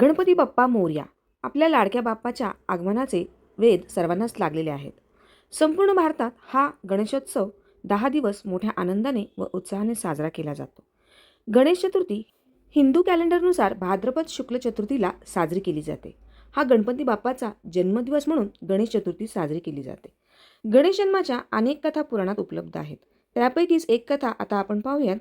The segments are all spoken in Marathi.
गणपती बाप्पा मोर्या आपल्या लाडक्या बाप्पाच्या आगमनाचे वेध सर्वांनाच लागलेले आहेत. संपूर्ण भारतात हा गणेशोत्सव दहा दिवस मोठ्या आनंदाने व उत्साहाने साजरा केला जातो. गणेश चतुर्थी हिंदू कॅलेंडरनुसार भाद्रपद शुक्ल चतुर्थीला साजरी केली जाते. हा गणपती बाप्पाचा जन्मदिवस म्हणून गणेश चतुर्थी साजरी केली जाते. गणेश जन्माच्या अनेक कथा पुराणात उपलब्ध आहेत. त्यापैकीच एक कथा आता आपण पाहूयात.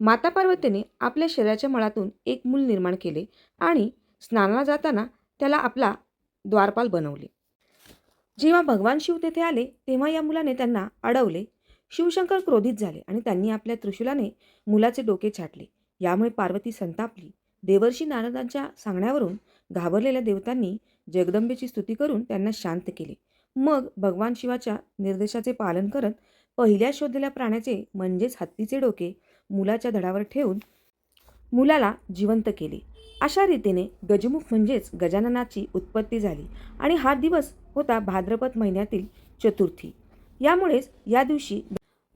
माता पार्वतीने आपल्या शरीराच्या मळातून एक मूल निर्माण केले आणि स्नानाला जाताना त्याला आपला द्वारपाल बनवले. जेव्हा भगवान शिव तेथे आले तेव्हा या मुलाने त्यांना अडवले. शिवशंकर क्रोधित झाले आणि त्यांनी आपल्या त्रिशूलाने मुलाचे डोके छाटले. यामुळे पार्वती संतापली. देवर्षी नारदांच्या सांगण्यावरून घाबरलेल्या देवतांनी जगदंबेची स्तुती करून त्यांना शांत केले. मग भगवान शिवाच्या निर्देशाचे पालन करत पहिल्या शोधलेल्या प्राण्याचे म्हणजेच हत्तीचे डोके मुलाच्या धडावर ठेवून मुलाला जिवंत केले. अशा रीतीने गजमुख म्हणजेच गजाननाची उत्पत्ती झाली आणि हा दिवस होता भाद्रपद महिन्यातील चतुर्थी. यामुळेच या दिवशी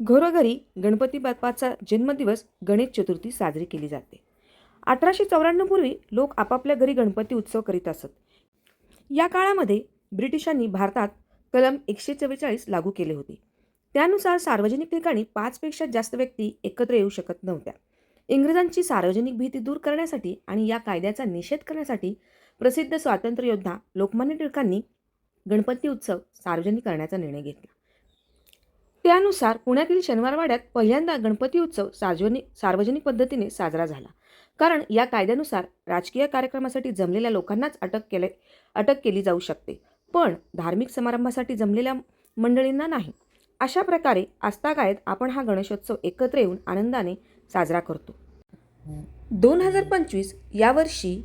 घरोघरी गणपती बाप्पाचा जन्मदिवस गणेश चतुर्थी साजरी केली जाते. अठराशे चौऱ्याण्णवपूर्वी लोक आपापल्या घरी गणपती उत्सव करीत असत. या काळामध्ये ब्रिटिशांनी भारतात कलम एकशे चव्वेचाळीस लागू केले होते. त्यानुसार सार्वजनिक ठिकाणी पाचपेक्षा जास्त व्यक्ती एकत्र येऊ शकत नव्हत्या. इंग्रजांची सार्वजनिक भीती दूर करण्यासाठी आणि या कायद्याचा निषेध करण्यासाठी प्रसिद्ध स्वातंत्र्ययोद्धा लोकमान्य टिळकांनी गणपती उत्सव सार्वजनिक करण्याचा निर्णय घेतला. त्यानुसार पुण्यातील शनिवारवाड्यात पहिल्यांदा गणपती उत्सव सार्वजनिक सार्वजनिक पद्धतीने साजरा झाला. कारण या कायद्यानुसार राजकीय कार्यक्रमासाठी जमलेल्या लोकांनाच अटक केले अटक केली जाऊ शकते. पण धार्मिक समारंभासाठी जमलेल्या मंडळींना नाही. अशा प्रकारे आस्थागायत आपण हा गणेशोत्सव एकत्र येऊन आनंदाने साजरा करतो. दोन हजार पंचवीस यावर्षी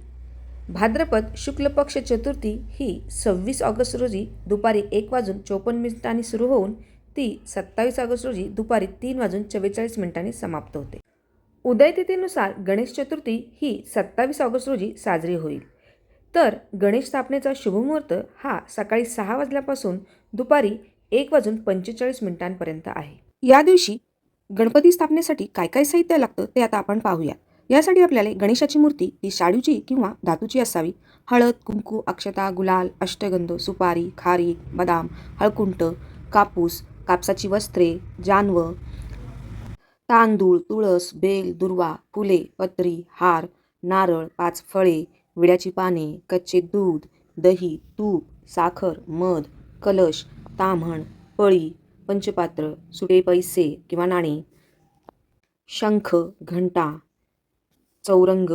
भाद्रपद शुक्ल पक्ष चतुर्थी ही सव्वीस ऑगस्ट रोजी दुपारी एक वाजून चोपन्न मिनिटांनी सुरू होऊन ती सत्तावीस ऑगस्ट रोजी दुपारी तीन वाजून चव्वेचाळीस मिनिटांनी समाप्त होते. उदयतिथीनुसार गणेश चतुर्थी ही सत्तावीस ऑगस्ट रोजी साजरी होईल. तर गणेश स्थापनेचा शुभमुहूर्त हा सकाळी सहा वाजल्यापासून दुपारी एक वाजून पंचेचाळीस मिनिटांपर्यंत आहे. या दिवशी गणपती स्थापनेसाठी काय काय साहित्य लागतं ते आता आपण पाहूया. यासाठी आपल्याला गणेशाची मूर्ती ही शाडूची किंवा धातूची असावी. हळद कुंकू अक्षता गुलाल अष्टगंध सुपारी खारी बदाम हळकुंट कापूस कापसाची वस्त्रे जानवं तांदूळ तुळस बेल दुर्वा फुले पत्री हार नारळ पाच फळे विड्याची पाने कच्चे दूध दही तूप साखर मध कलश ताम्हण पळी पंचपात्र सुटे पैसे किंवा नाणे. शंख घंटा चौरंग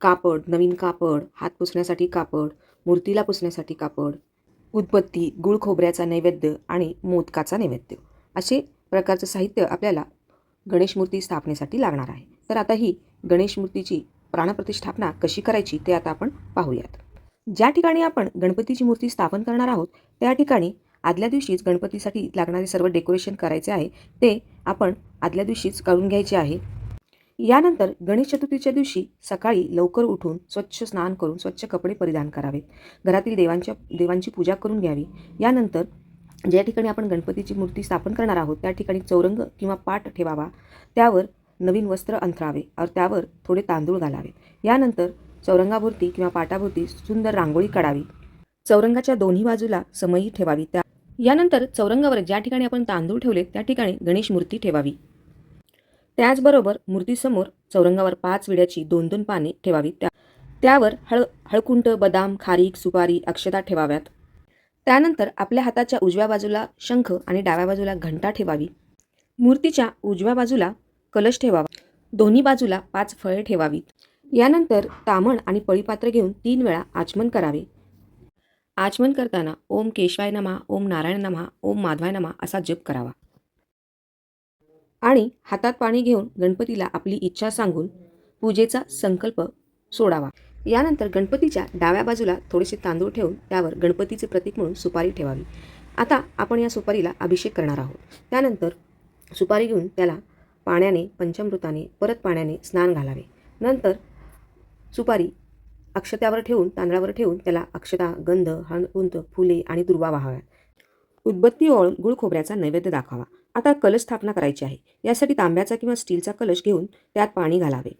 कापड नवीन कापड हात पुसण्यासाठी कापड मूर्तीला पुसण्यासाठी कापड उदबत्ती गुळ खोबऱ्याचा नैवेद्य आणि मोदकाचा नैवेद्य. असे प्रकारचं साहित्य आपल्याला गणेश मूर्ती स्थापनेसाठी लागणार आहे. तर आता ही गणेश मूर्तीची प्राणप्रतिष्ठापना कशी करायची ते आता आपण पाहूयात. ज्या ठिकाणी आपण गणपतीची मूर्ती स्थापन करणार आहोत त्या ठिकाणी आदल्या दिवशीच गणपतीसाठी लागणारे सर्व डेकोरेशन करायचे आहे ते आपण आदल्या दिवशीच करून घ्यायचे आहे. यानंतर गणेश चतुर्थीच्या दिवशी सकाळी लवकर उठून स्वच्छ स्नान करून स्वच्छ कपडे परिधान करावेत. घरातील देवांच्या देवांची पूजा करून घ्यावी. यानंतर ज्या ठिकाणी आपण गणपतीची मूर्ती स्थापन करणार आहोत त्या ठिकाणी चौरंग किंवा पाट ठेवावा. त्यावर नवीन वस्त्र अंथरावे और त्यावर थोडे तांदूळ घालावे. यानंतर चौरंगाभोवती किंवा पाटाभोवती सुंदर रांगोळी काढावी. चौरंगाच्या दोन्ही बाजूला समयी ठेवावी. त्या यानंतर चौरंगावर ज्या ठिकाणी आपण तांदूळ ठेवले त्या ठिकाणी गणेश मूर्ती ठेवावी. त्याचबरोबर मूर्तीसमोर चौरंगावर पाच विड्याची दोन दोन पाने ठेवावी त्या त्यावर हळ हळकुंट बदाम खारीक सुपारी अक्षता ठेवाव्यात. त्यानंतर आपल्या हाताच्या उजव्या बाजूला शंख आणि डाव्या बाजूला घंटा ठेवावी. मूर्तीच्या उजव्या बाजूला कलश ठेवावा. दोन्ही बाजूला पाच फळे ठेवावीत. यानंतर तामण आणि पळीपात्र घेऊन तीन वेळा आचमन करावे. आचमन करताना ओम केशवाय नमा ओम नारायण नमा ओम माधवाय नमा असा जप करावा. आणि हातात पाणी घेऊन गणपतीला आपली इच्छा सांगून पूजेचा संकल्प सोडावा. यानंतर गणपतीच्या डाव्या बाजूला थोडेसे तांदूळ ठेवून त्यावर गणपतीचे प्रतीक म्हणून सुपारी ठेवावी. आता आपण या सुपारीला अभिषेक करणार आहोत. त्यानंतर सुपारी घेऊन त्याला पाण्याने पंचामृताने परत पाण्याने स्नान घालावे. नंतर सुपारी अक्षत्यावर ठेवून तांदळावर ठेवून त्याला अक्षता गंध हळकुंत फुले आणि दुर्वा वाहाव्यात. उदबत्ती ओळून गुळ खोबऱ्याचा नैवेद्य दाखवावा आता कलश स्थापना करायची आहे. यासाठी तांब्याचा किंवा स्टीलचा कलश घेऊन त्यात पाणी घालावे.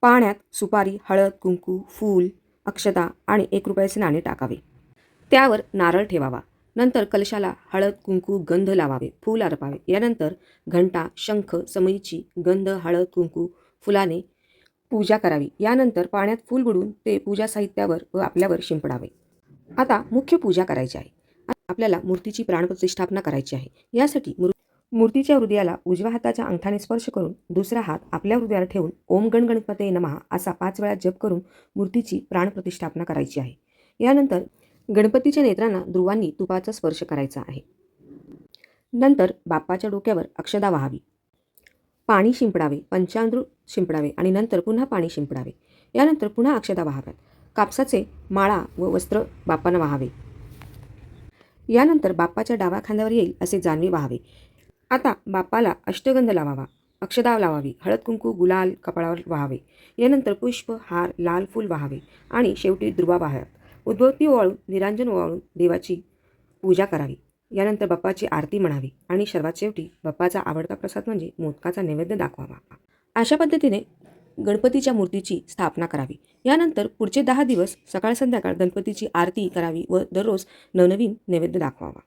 पाण्यात सुपारी हळद कुंकू फूल अक्षता आणि एक रुपयाचे नाणे टाकावे. त्यावर नारळ ठेवावा. नंतर कलशाला हळद कुंकू गंध लावावे. फूल अर्पावे यानंतर घंटा शंख समईची गंध हळद कुंकू फुलाने पूजा करावी. यानंतर पाण्यात फूल बुडून ते पूजा साहित्यावर व आपल्यावर शिंपडावे. आता मुख्य पूजा करायची आहे. आपल्याला मूर्तीची प्राणप्रतिष्ठापना करायची आहे. यासाठी मूर्तीच्या हृदयाला उजव्या हाताच्या अंगठाने स्पर्श करून दुसरा हात आपल्या हृदयाला ठेवून ओम गण गणपते नमहा असा पाच वेळा जप करून मूर्तीची प्राणप्रतिष्ठापना करायची आहे. यानंतर गणपतीच्या नेत्रांना ध्रुवांनी तुपाचा स्पर्श करायचा आहे. नंतर बाप्पाच्या डोक्यावर अक्षदा व्हावी. पाणी शिंपडावे पंचामृत शिंपडावे आणि नंतर पुन्हा पाणी शिंपडावे. यानंतर पुन्हा अक्षदा वाहाव्यात. कापसाचे माळा व वस्त्र बाप्पांना वाहावे. यानंतर बाप्पाच्या डाव्या खांद्यावर येईल असे जानवे वाहावे. आता बाप्पाला अष्टगंध लावावा. अक्षदा लावावी. हळद कुंकू गुलाल कपाळावर वाहावे. यानंतर पुष्प हार लाल फूल वाहावे आणि शेवटी दुर्वा वाहाव्यात. उद्भवती ओवाळून निरांजन ओवाळून देवाची पूजा करावी. यानंतर बाप्पाची आरती म्हणावी आणि सर्वात शेवटी बाप्पाचा आवडता प्रसाद म्हणजे मोदकाचा नैवेद्य दाखवावा. अशा पद्धतीने गणपतीच्या मूर्तीची स्थापना करावी. यानंतर पुढचे दहा दिवस सकाळ संध्याकाळ गणपतीची आरती करावी व दररोज नवनवीन नैवेद्य दाखवावा.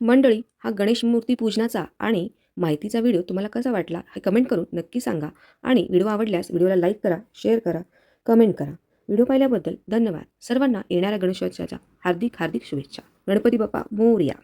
मंडळी हा गणेश मूर्ती पूजनाचा आणि माहितीचा व्हिडिओ तुम्हाला कसा वाटला हे कमेंट करून नक्की सांगा आणि व्हिडिओ आवडल्यास व्हिडिओला लाईक करा शेअर करा कमेंट करा. व्हिडिओ पाहिल्याबद्दल धन्यवाद. सर्वांना येणाऱ्या गणेशोत्सवाच्या हार्दिक हार्दिक शुभेच्छा. गणपती बाप्पा मोरया.